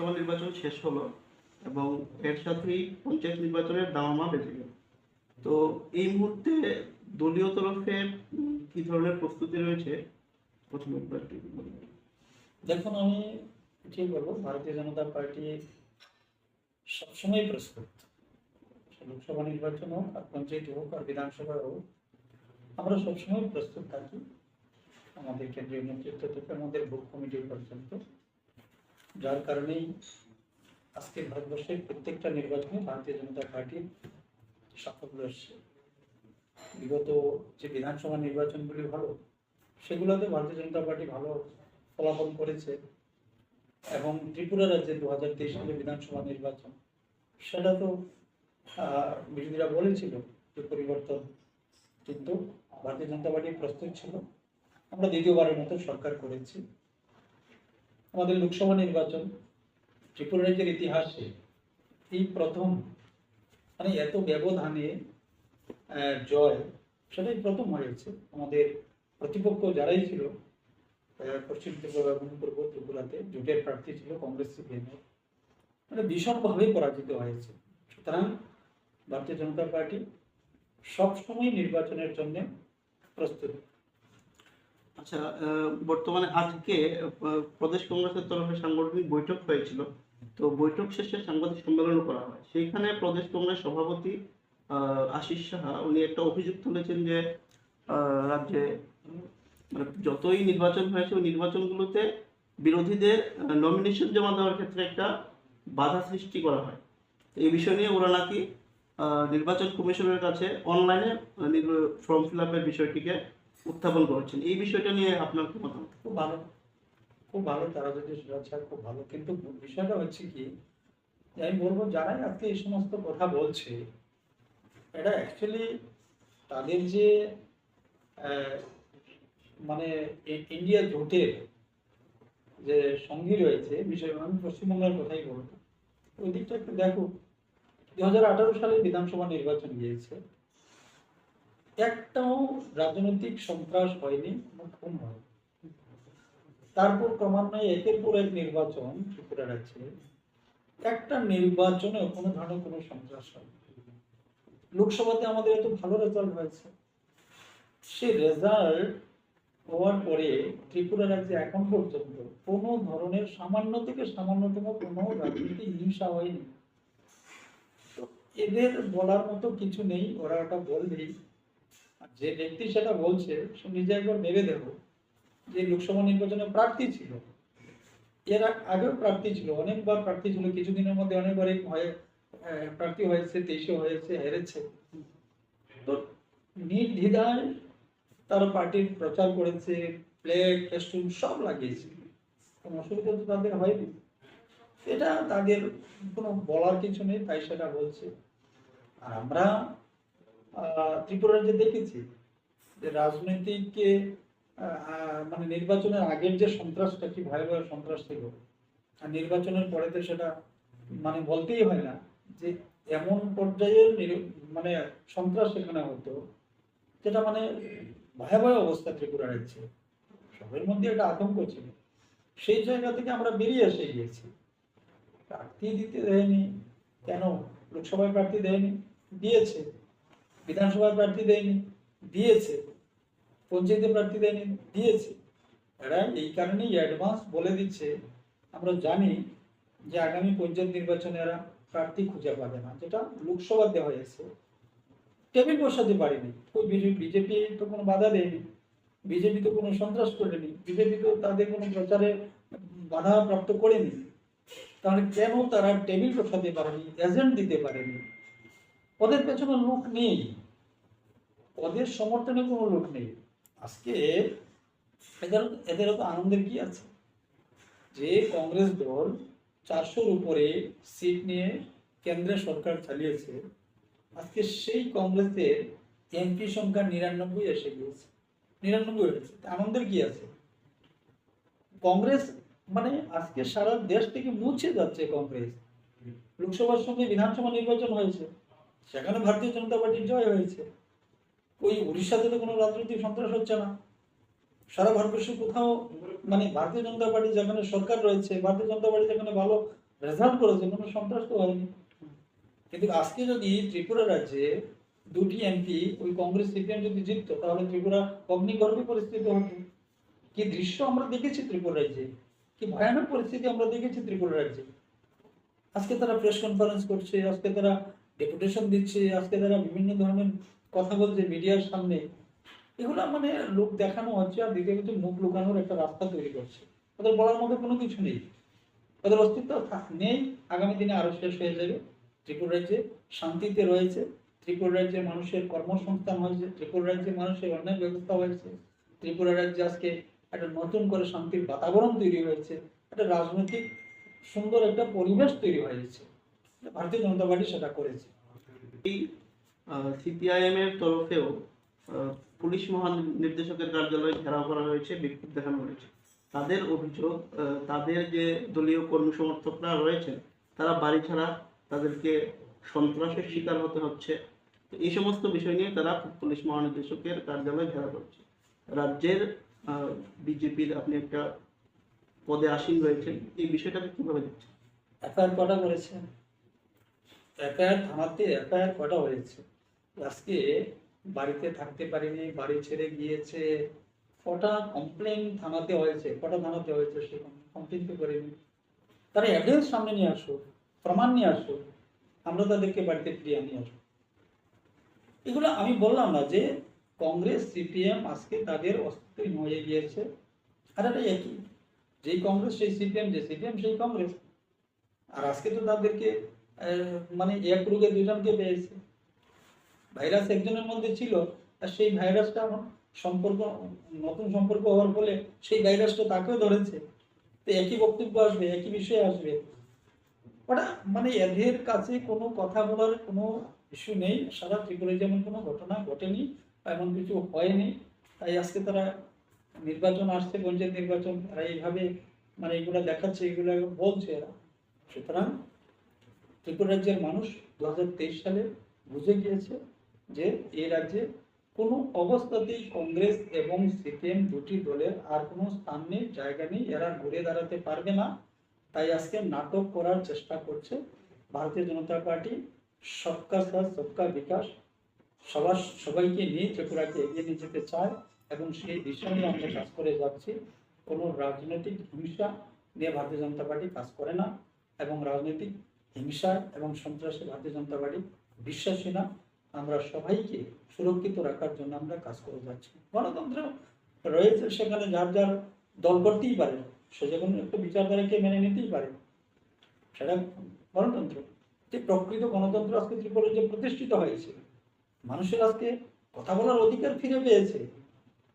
লোকসভা নির্বাচন শেষ হলো এবং এর সাথেই পঞ্চায়েত নির্বাচনের দামামা বেঁচে গেল। তো এই মুহূর্তে দলীয় তরফে কি ধরনের প্রস্তুতি রয়েছে? প্রথমে দেখুন, আমি ঠিক বলব, ভারতীয় জনতা পার্টি সবসময় প্রস্তুত। লোকসভা নির্বাচন হোক আর পঞ্চায়েত হোক আর বিধানসভা হোক, আমরা সবসময় প্রস্তুত থাকি আমাদের কেন্দ্রীয় নেতৃত্ব থেকে, আমাদের বুক কমিটি পর্যন্ত। যার কারণেই আজকে ভারতবর্ষের প্রত্যেকটা নির্বাচনে ভারতীয় জনতা পার্টির সাফল্য এসছে বিগত যে বিধানসভা নির্বাচনগুলি হলো সেগুলোতে ভারতীয় জনতা পার্টি ভালো ফলাফল করেছে এবং ত্রিপুরা রাজ্যে দু হাজার তেইশ সালে বিধানসভা নির্বাচন, সেটা তো বিরোধীরা বলেছিল যে পরিবর্তন কিন্তু ভারতীয় জনতা পার্টি প্রস্তুত ছিল। আমরা দ্বিতীয়বারের মতো সরকার করেছি। আমাদের লোকসভা নির্বাচন, ত্রিপুরা রাজ্যের ইতিহাসে এই প্রথম মানে এত ব্যবধানে জয় সেটাই প্রথম হয়েছে। আমাদের প্রতিপক্ষ যারাই ছিল পশ্চিম ত্রিপুরা এবং পূর্ব ত্রিপুরাতে জোটের প্রার্থী ছিল কংগ্রেস সিপিএম মানে ভীষণভাবে পরাজিত হয়েছে। সুতরাং ভারতীয় জনতা পার্টি সবসময় নির্বাচনের জন্য প্রস্তুত। আচ্ছা বর্তমানে আজকে প্রদেশ কংগ্রেসের তরফে সাংগঠনিক বৈঠক হয়েছিল। তো বৈঠক শেষে সাংবাদিক সম্মেলনও করা হয়। সেইখানে প্রদেশ কংগ্রেস সভাপতি আশিস সাহা, উনি একটা অভিযোগ তুলেছেন যে রাজ্যে মানে যতই নির্বাচন হয়েছে, ওই নির্বাচনগুলোতে বিরোধীদের নমিনেশন জমা দেওয়ার ক্ষেত্রে একটা বাধা সৃষ্টি করা হয়। এই বিষয় নিয়ে ওরা নাকি নির্বাচন কমিশনের কাছে অনলাইনে ফর্ম ফিল আপের বিষয়টিকে উত্থাপন করেছেন। এই বিষয়টা নিয়ে আপনার কি মতামত? খুব ভালো। খুব ভালো, তারা যদি সুরক্ষা খুব ভালো। কিন্তু বিষয়টা হচ্ছে কি আমি বলব, যারাই আজকে এই সমস্ত কথা বলছে এটা অ্যাকচুয়ালি তাদের যে মানে ইন্ডিয়া জোটের যে সঙ্গী রয়েছে, বিষয় আমি পশ্চিমবঙ্গের কথাই বলব। ওই দিকটা একটু দেখো দু সালে বিধানসভা নির্বাচন গিয়েছে। একটাও রাজনৈতিক সন্ত্রাস হয়নি খুন হয়নি। তারপর ক্রমান্বয়ে একের পর এক নির্বাচন ত্রিপুরা রাজ্যে। একটা নির্বাচনে কোনো ধরনের কোনো সন্ত্রাস হয়নি। লোকসভাতে আমাদের এত ভালো রেজাল্ট হয়েছে। সেই রেজাল্ট হওয়ার পরে ত্রিপুরা রাজ্যে এখন পর্যন্ত কোনো ধরনের সামান্য থেকে সামান্যতম কোনো রাজনীতি হিংসা হয়নি। এদের বলার মতো কিছু নেই, ওরা ওটা বললেই যে ব্যক্তি সেটা বলছে, সে নিজে একবার ভেবে দেখো যে লোকসভা নির্বাচনে প্রার্থী ছিল। এর আগেও প্রার্থী ছিল, অনেকবার প্রার্থী ছিল, কিছুদিনের মধ্যে অনেকবারই হয়ে প্রার্থী হয়েছে তেইশে হয়েছে, হেরেছে। তো নির্দ্বিধায় তারা পার্টির প্রচার করেছে, প্লেট, ফেস্টুন সব লাগিয়েছে। কোনো অসুবিধা তো তাদের হয়নি। এটা তাদের কোনো বলার কিছু নেই, তাই সেটা বলছে। আর আমরা ত্রিপুরা রাজ্যে দেখেছি যে রাজনৈতিক আহ, আহ, মানে নির্বাচনের আগের যে সন্ত্রাসটা কি ভয়াবহ সন্ত্রাস ছিল আর নির্বাচনের পরে তো সেটা মানে বলতেই হয় না যে এমন পর্যায়ে মানে সন্ত্রাস সেখানে হতো যেটা মানে ভয়াবহ অবস্থা ত্রিপুরা রাজ্যে সবের মধ্যে একটা আতঙ্ক ছিল। সেই জায়গা থেকে আমরা বেরিয়ে এসে গিয়েছি। প্রার্থী দিতে দেয়নি কেন? লোকসভায় প্রার্থী দেয়নি দিয়েছে। বিধানসভায় প্রার্থী দেয়নি, দিয়েছে, পঞ্চায়েতে প্রার্থী দেয়নি, দিয়েছে। এরা এই কারণেই অ্যাডভান্স বলে দিচ্ছে, আমরা জানি যে আগামী পঞ্চায়েত নির্বাচনে এরা প্রার্থী খুঁজে পাবে না, যেটা লোকসভাতে হয়েছে টেবিল বসাতে পারেনি, ওই বিজেপি তো কোনো বাধা দেয়নি, বিজেপি তো কোনো সন্ত্রাস করেনি, বিজেপি তো তাদের কোনো প্রচারে বাধা প্রাপ্ত করেনি। তাহলে কেন তারা টেবিল বসাতে পারেনি এজেন্ট দিতে পারেনি? ওদের পেছনে লোক নেই। ওদের সমর্থনে কোনো লোক নেই। আজকে এদের এদের তো আনন্দের কি আছে? যে কংগ্রেস দল চারশোর উপরে সিট নিয়ে কেন্দ্রে সরকার চালিয়েছে, আজকে সেই কংগ্রেসের এমপি সংখ্যা নিরানব্বই এসে গিয়েছে। নিরানব্বই হয়েছে। আনন্দের কি আছে? কংগ্রেস মানে আজকে সারা দেশ থেকে মুছে যাচ্ছে কংগ্রেস। লোকসভার সঙ্গে বিধানসভা নির্বাচন হয়েছে। সেখানে ভারতীয় জনতা পার্টির জয় হয়েছে। ওই উড়িষ্যাতে তো কোনো রাজনৈতিক সন্ত্রাস হচ্ছে না। সারা ভারতবর্ষে কোথাও মানে ভারতীয় জনতা পার্টি যেখানে সরকার রয়েছে, ভারতীয় জনতা পার্টি যেখানে ভালো রেজাল্ট করেছে, কোনো সন্ত্রাস তো হয়নি। কিন্তু আজকে যদি ত্রিপুরা রাজ্যে দুটি এমপি ওই কংগ্রেস, সিপিএম যদি জিততো, তাহলে ত্রিপুরা অগ্নিগর্ভে পরিস্থিতি হতো। কি দৃশ্য আমরা দেখেছি ত্রিপুরা রাজ্যে? কি ভয়ানক পরিস্থিতি আমরা দেখেছি ত্রিপুরা রাজ্যে? আজকে তারা প্রেস কনফারেন্স করছে, আজকে তারা ডেপুটেশন দিচ্ছে, আজকে তারা বিভিন্ন ধরনের কথা বলছে মিডিয়ার সামনে, এগুলো মানে লোক দেখানো হচ্ছে আর দ্বিতীয় কিছু মুখ লুকানোর একটা রাস্তা তৈরি করছে। ওদের বলার মতো কোনো কিছু নেই। ওদের অস্তিত্ব নেই, আগামী দিনে আরও শেষ হয়ে যাবে। ত্রিপুরা রাজ্যে শান্তিতে রয়েছে। ত্রিপুরা রাজ্যে মানুষের কর্মসংস্থান হয়েছে। ত্রিপুরা রাজ্যে মানুষের অনেক ব্যবস্থা হয়েছে। ত্রিপুরা রাজ্যে আজকে একটা নতুন করে শান্তির বাতাবরণ তৈরি হয়েছে। একটা রাজনৈতিক সুন্দর একটা পরিবেশ তৈরি হয়েছে। ভারতীয় জনতা পার্টি সেটা করেছে। সিপিআইএম এর তরফেও পুলিশ মহানির্দেশকের কার্যালয় ঘেরাও করা হয়েছে, বিক্ষোভ দেখানো হয়েছে। তাদের অভিযোগ তাদের যে দলীয় কর্মী সমর্থকরা রয়েছেন, তারা বাড়ি ছাড়া তাদেরকে সন্ত্রাসের শিকার হতে হচ্ছে। তো এই সমস্ত বিষয় নিয়ে তারা পুলিশ মহানির্দেশকের কার্যালয় ঘেরা করছে। রাজ্যের বিজেপির আপনি একটা পদে আসীন রয়েছেন, এই বিষয়টাকে কীভাবে দেখছেন? এফআইআর কটা করেছে? এফআইআর থানাতে এফআইআর কটা হয়েছে? আজকে বাড়িতে থাকতে পারিনি, বাড়ি ছেড়ে গিয়েছে। কটা কমপ্লেন থানাতে হয়েছে, কটা থানাতে হয়েছে সে কমপ্লেন তো করেনি। তারা এভিডেন্স সামনে নিয়ে আসো প্রমাণ নিয়ে আসো আমরা তাদেরকে বাড়িতে ফিরিয়ে নিয়ে আসব এগুলো আমি বললাম না যে কংগ্রেস, সিপিএম আজকে তাদের অস্তিত্বহীন হয়ে গিয়েছে। আর এটা একই, যেই কংগ্রেস, সেই সিপিএম, যে সিপিএম, সেই কংগ্রেস। আর আজকে তো তাদেরকে মানে এক রোগে দুজনকে পেয়েছে। ভাইরাস একজনের মধ্যে ছিল আর সেই ভাইরাসটা এখন সম্পর্ক, নতুন সম্পর্ক হওয়ার ফলে সেই ভাইরাসটা তাকেও ধরেছে। তো একই বক্তব্য আসবে, একই বিষয়ে আসবে। ওটা মানে এদের কাছে কোনো কথা বলার কোনো ইস্যু নেই। সারা ত্রিপুরায় যেমন কোনো ঘটনা ঘটেনি বা এমন কিছু হয়নি। তাই আজকে তারা নির্বাচন আসছে পঞ্চায়েত নির্বাচন, তারা এইভাবে মানে এগুলো দেখাচ্ছে, এগুলো বলছে এরা। সুতরাং ত্রিপুরা রাজ্যের মানুষ দু হাজার তেইশ সালে বুঝে গিয়েছে যে এই রাজ্যে কোনো অবস্থাতেই কংগ্রেস এবং সিপিএম দুটি দলের আর কোনো স্থান নেই, জায়গা নেই, এরা ঘুরে দাঁড়াতে পারবে না। তাই আজকে নাটক করার চেষ্টা করছে ভারতীয় জনতা পার্টি। সবকা সাথ, সবকা বিকাশ। সবার, সবাইকে নিয়ে ত্রিপুরাকে এগিয়ে নিয়ে যেতে চায় এবং সেই দিশা নিয়ে আমরা কাজ করে যাচ্ছি। কোনো রাজনৈতিক হিংসা নিয়ে ভারতীয় জনতা পার্টি কাজ করে না এবং রাজনৈতিক হিংসা এবং সন্ত্রাসে ভারতীয় জনতা পার্টি বিশ্বাসী না। আমরা সবাইকে সুরক্ষিত রাখার জন্য আমরা কাজ করে যাচ্ছি। গণতন্ত্র রয়েছে সেখানে যার যার দল করতেই পারে, সে যে কোনো একটা বিচারধারাকে মেনে নিতেই পারে। সেটা গণতন্ত্র। যে প্রকৃত গণতন্ত্র আজকে ত্রিপুরায় যে প্রতিষ্ঠিত হয়েছে, মানুষের আজকে কথা বলার অধিকার ফিরে পেয়েছে।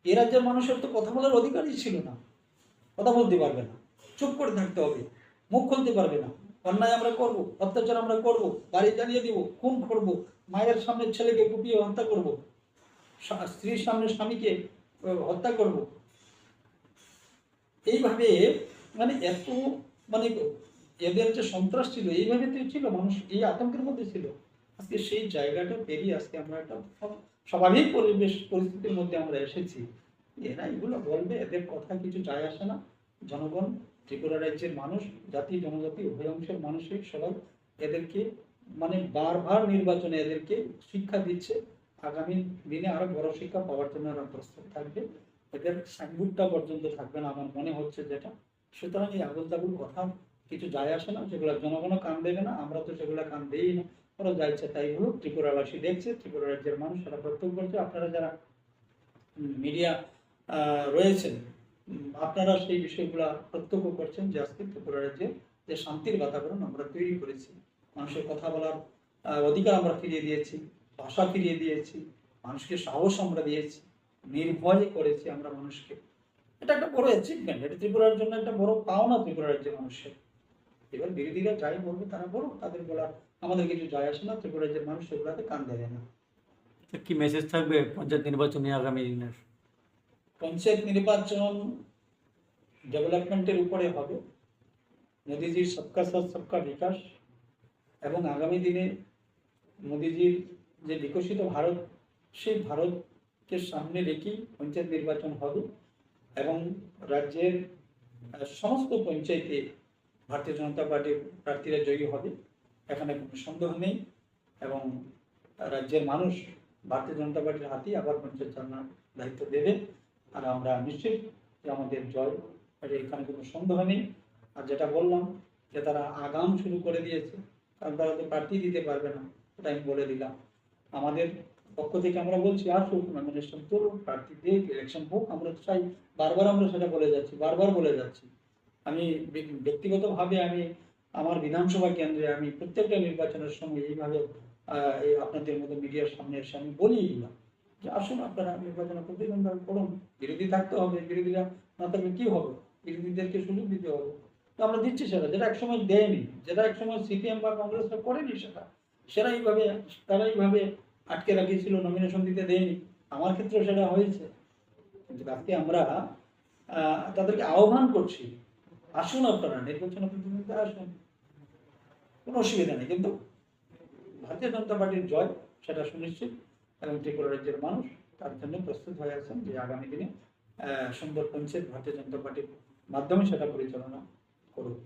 এ রাজ্যের মানুষের তো কথা বলার অধিকারই ছিল না। কথা বলতে পারবে না। চুপ করে থাকতে হবে। মুখ খুলতে পারবে না। অন্যায় আমরা করব, অত্যাচার আমরা করব বাড়ি জ্বালিয়ে দিব, খুন করব, মায়ের সামনে ছেলেকে কুপিয়ে হত্যা করব স্ত্রীর সামনে স্বামীকে হত্যা করব। এইভাবে মানে এত মানে এদের যে সন্ত্রাস ছিল, এইভাবে তো ছিল, মানুষ এই আতঙ্কের মধ্যে ছিল। আজকে সেই জায়গাটা পেরিয়ে আজকে আমরা একটা স্বাভাবিক পরিবেশ, পরিস্থিতির মধ্যে আমরা এসেছি। এরা এগুলো বলবে, এদের কথা কিছু যায় আসে না। জনগণ ত্রিপুরা রাজ্যের মানুষ, জাতি, জনজাতি উভয় অংশের মানুষই সবাই এদেরকে মানে বারবার নির্বাচনে এদেরকে শিক্ষা দিচ্ছে। আগামী দিনে আরও বড় শিক্ষা পাওয়ার জন্য এরা প্রস্তুত থাকবে। এদের সাইনবোর্ডটা পর্যন্ত থাকবে না আমার মনে হচ্ছে যেটা। সুতরাং এই আগুল তাগুল কথা কিছু যায় আসে না, যেগুলো জনগণও কান দেবে না, আমরা তো সেগুলো কান দেই না। ওরা যা ইচ্ছে তাই হলো ত্রিপুরাবাসী দেখছে, ত্রিপুরা রাজ্যের মানুষ তারা প্রত্যক্ষ করছে আপনারা যারা মিডিয়া রয়েছেন আপনারা সেই বিষয়গুলো প্রত্যক্ষ করছেন যে আজকে ত্রিপুরা রাজ্যে যে শান্তির বাতাবরণ আমরা তৈরি করেছি। মানুষের কথা বলার অধিকার আমরা ফিরিয়ে দিয়েছি, ভাষা ফিরিয়ে দিয়েছি, মানুষকে সাহস আমরা দিয়েছি, নির্ভয় করেছি আমরা মানুষকে। এটা একটা বড় অ্যাচিভমেন্ট এটা ত্রিপুরার জন্য একটা বড় পাওনা ত্রিপুরা রাজ্যের মানুষের। এবার বিরোধীরা যাই বলবে, তারা বলো তাদের বলার আমাদের কিছু যায় আসে না, ত্রিপুরা রাজ্যের মানুষ সেগুলোতে কান দেবে না। কি মেসেজ থাকবে পঞ্চায়েত নির্বাচনে আগামী দিনের? পঞ্চায়েত নির্বাচন ডেভেলপমেন্টের উপরে হবে। মোদিজির সবকা সাথ, সবকা বিকাশ এবং আগামী দিনে মোদিজির যে বিকশিত ভারত, সেই ভারতকে সামনে রেখেই পঞ্চায়েত নির্বাচন হবে এবং রাজ্যের সমস্ত পঞ্চায়েতে ভারতীয় জনতা পার্টির প্রার্থীরা জয়ী হবে। এখানে কোনো সন্দেহ নেই এবং রাজ্যের মানুষ ভারতীয় জনতা পার্টির হাতেই আবার পঞ্চায়েত চালানোর দায়িত্ব দেবে। আর আমরা নিশ্চিত যে আমাদের জয় এখানে কোনো সন্দেহ নেই। আর যেটা বললাম যে তারা আগাম শুরু করে দিয়েছে, কারণ তারা তো প্রার্থী দিতে পারবে না, ওটা আমি বলে দিলাম। আমাদের পক্ষ থেকে আমরা বলছি, আসুক নমিনেশন করুন প্রার্থী দিক ইলেকশন হোক, আমরা চাই, বারবার আমরা সেটা বলে যাচ্ছি, বারবার বলে যাচ্ছি। আমি ব্যক্তিগতভাবে আমি, আমার বিধানসভা কেন্দ্রে আমি প্রত্যেকটা নির্বাচনের সময় এইভাবে আপনাদের মতো মিডিয়ার সামনে এসে আমি বলিয়ে দিলাম যে আসুন আপনারা নির্বাচনে প্রতিদ্বন্দ্বিতা করুন বিরোধী থাকতে হবে, বিরোধীরা না থাকলে কি হবে? বিরোধীদেরকে সুযোগ দিতে হবে। তো আমরা দিচ্ছি সেটা, যেটা একসময় দেয়নি, যেটা একসময় সিপিএম বা কংগ্রেসরা করেনি সেটা। সেটা এইভাবে, তারা এইভাবে আটকে রাখিয়েছিল নমিনেশন দিতে দেয়নি। আমার ক্ষেত্রে সেটা হয়েছে। কিন্তু আজকে আমরা তাদেরকে আহ্বান করছি, আসুন আপনারা, নির্বাচনে প্রতিদ্বন্দ্বিতা আসুন। কোনো অসুবিধা নেই, কিন্তু ভারতীয় জনতা পার্টির জয়, সেটা সুনিশ্চিত। এবং ত্রিপুরা রাজ্যের মানুষ তার জন্য প্রস্তুত হয়ে আছেন যে আগামী দিনে সুন্দর পঞ্চায়েত ভারতীয় জনতা পার্টির মাধ্যমে সেটা পরিচালনা করুক।